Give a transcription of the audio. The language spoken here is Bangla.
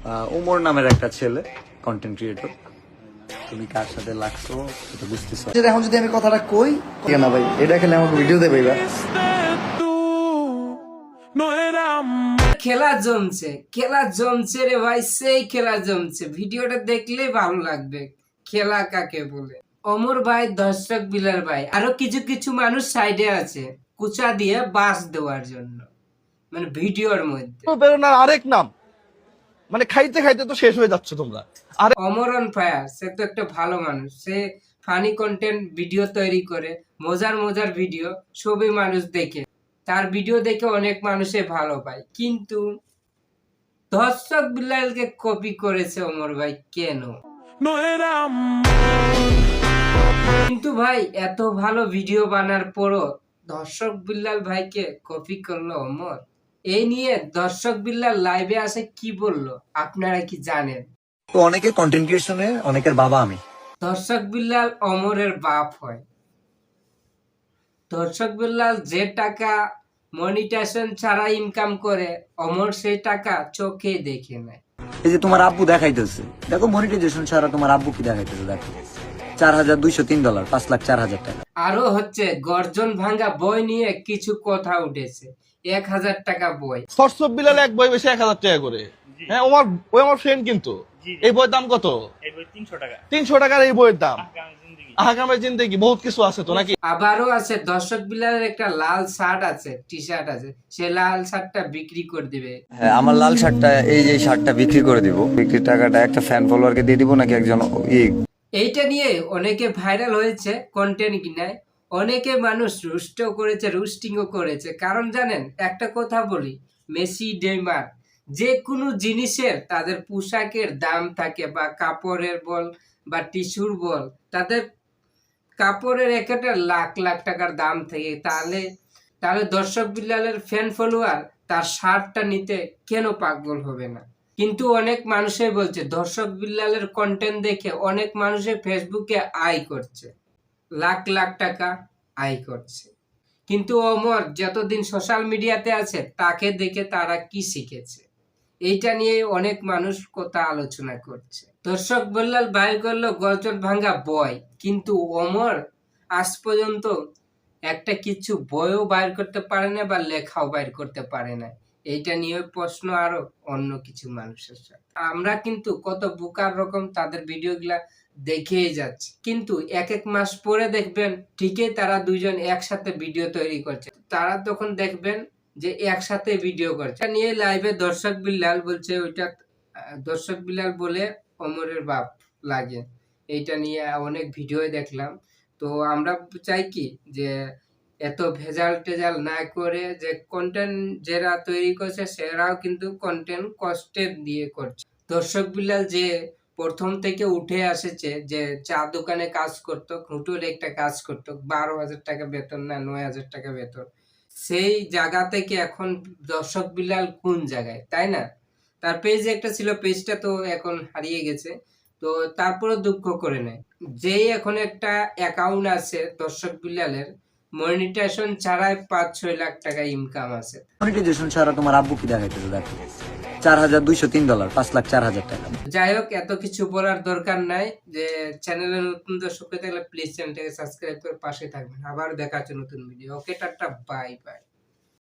আহ, উমর নামের একটা ছেলে কন্টেন্ট ক্রিয়েটর তুমি কার সাথে লাগছো এটা বুঝতেছো। যদি এখন যদি আমি কথাটা কই না ভাই? এটা খেলে আমাকে ভিডিও দেবে এবার। খেলা জমছে খেলা জমছে রে ভাই সেই খেলা জমছে। ভিডিওটা দেখলেই ভালো লাগবে। খেলা কাকে বলে? অমর ভাই দর্শক বিলার ভাই আরও কিছু কিছু মানুষ সাইডে আছে কুচা দিয়ে বাস দেওয়ার জন্য। মানে ভিডিওর মধ্যে। বেরোনার আরেক নাম। মানে খাইতে খাইতে তো শেষ হয়ে যাচ্ছে তোমরা। আরে অমরন ফায়ার, সে তো একটা ভালো মানুষ। সে ফানি কন্টেন্ট ভিডিও তৈরি করে, মজার মজার ভিডিও সবই মানুষ দেখে। তার ভিডিও দেখে অনেক মানুষে ভালো পায়। কিন্তু দর্শক বিলালকে কপি করেছে অমর ভাই কেন? কিন্তু ভাই, এত ভালো ভিডিও বানার পরও দর্শক বিল্লাল ভাইকে কপি করল অমর? এই নিয়ে দর্শক বিল্লাল লাইভে আসে কি বলল? আপনারা কি জানেন? অনেকের কন্টেন্ট ক্রিয়েশনে অনেকের বাবা আমি। দর্শক বিল্লাল অমরের বাপ হয়। দর্শক বিল্লাল যে টাকা ছাড়া ইনকাম করে অমর সেই টাকা চোখে দেখে নেয়। এই যে তোমার আব্বু দেখাইতেছে। দেখো মনিটাইজেশন ছাড়া তোমার আব্বু কি দেখাইতেছে দেখো। চার হাজার দুইশো তিন ডলার পাঁচ লাখ চার হাজার টাকা। আরও হচ্ছে গর্জন ভাঙ্গা বই নিয়ে কিছু কথা উঠেছে। এক হাজার টাকা বই। সরসব বিলাল এক বই বেশি এক হাজার টাকা করে। হ্যাঁ আমার ওই আমার ফ্রেন্ড কিন্তু। এই বইয়ের দাম কত? এই বই তিনশো টাকা। তিনশো টাকার এই বইয়ের দাম। আগামী জিন্দেগি। আগামী জিন্দগি বহুত কিছু আছে তো নাকি? আবারও আছে দর্শক বিলালের একটা লাল শার্ট আছে টি শার্ট আছে। সে লাল শার্টটা বিক্রি করে দিবে। হ্যাঁ আমার লাল শার্টটা এই যে শার্টটা বিক্রি করে দিব। বিক্রির টাকাটা একটা ফ্যান ফলোয়ারকে দিয়ে দিব নাকি একজন এইটা নিয়ে অনেকে ভাইরাল হয়েছে কন্টেন্ট কিনায়। অনেকে মানুষ রুস্টও করেছে, রুস্টিংও করেছে। কারণ জানেন, একটা কথা বলি, মেসি ডেমার যে কোনো জিনিসের তাদের পোশাকের দাম থাকে বা কাপড়ের বল বা টিস্যুর বল, তাদের কাপড়ের একটা লাখ লাখ টাকার দাম থাকে। তাহলে তাহলে দর্শক বিল্লালের ফ্যান ফলোয়ার তার শার্টটা নিতে কেন পাগল হবে না? কিন্তু অনেক মানুষে বলছে, দর্শক বিল্লালের কন্টেন্ট দেখে অনেক মানুষে ফেসবুকে আয় করছে। লাখ লাখ টাকা আয় করছে। কিন্তু অমর যতদিন সোশ্যাল মিডিয়াতে আছে, তাকে দেখে তারা কি শিখেছে? এইটা নিয়ে অনেক মানুষ কথা আলোচনা করছে। দর্শক বিল্লাল বাইর করল, গর্জন ভাঙ্গা বয়। কিন্তু অমর আজ পর্যন্ত একটা কিছু বইও বাইর করতে পারে না বা লেখাও বাইর করতে পারে না। এইটা নিয়ে প্রশ্ন আরও অন্য কিছু মানুষের সাথে। আমরা কিন্তু কত বুকার রকম তাদের ভিডিওগুলা দেখেই যাচ্ছে। কিন্তু এক এক মাস পরে দেখবেন ঠিকই তারা দুইজন একসাথে ভিডিও তৈরি করছে। তারা তখন দেখবেন যে একসাথে ভিডিও করছে। নিয়ে লাইভে দর্শক বিল্লাল বলছে, ওইটা দর্শক বিল্লাল বলে অমরের বাপ লাগে। এইটা নিয়ে অনেক ভিডিও দেখলাম। তো আমরা চাই কি যে এত ভেজাল টেজাল না করে যে কন্টেন্ট যারা তৈরি করছে, সেরাও কিন্তু কন্টেন্ট কষ্টের দিয়ে করছে। দর্শক বিলাল যে প্রথম থেকে উঠে আসেছে যে চা দোকানে কাজ করতো খুঁটুর একটা কাজ করতো, বারো হাজার টাকা বেতন না নয় হাজার টাকা বেতন। সেই জায়গা থেকে এখন দর্শক বিলাল কোন জায়গায়, তাই না? তার পেজ একটা ছিল পেজটা তো এখন হারিয়ে গেছে। তো তারপরে দুঃখ করে নেয়। যেই এখন একটা অ্যাকাউন্ট আছে দর্শক বিলালের মনিটেশন ছাড়াই পাঁচ ছয় লাখ টাকা ইনকাম আছে। মনিটাইজেশন ছাড়া তোমার আব্বু কি দেখাইতেছে দেখো? চার হাজার দুইশো তিন ডলার পাঁচ লাখ চার হাজার টাকা। যাই হোক এত কিছু বলার দরকার নাই যে চ্যানেলে নতুন দর্শক থাকলে প্লিজ চ্যানেলটাকে সাবস্ক্রাইব করে পাশে থাকবেন। আবার দেখা হচ্ছে নতুন video okay tata bye bye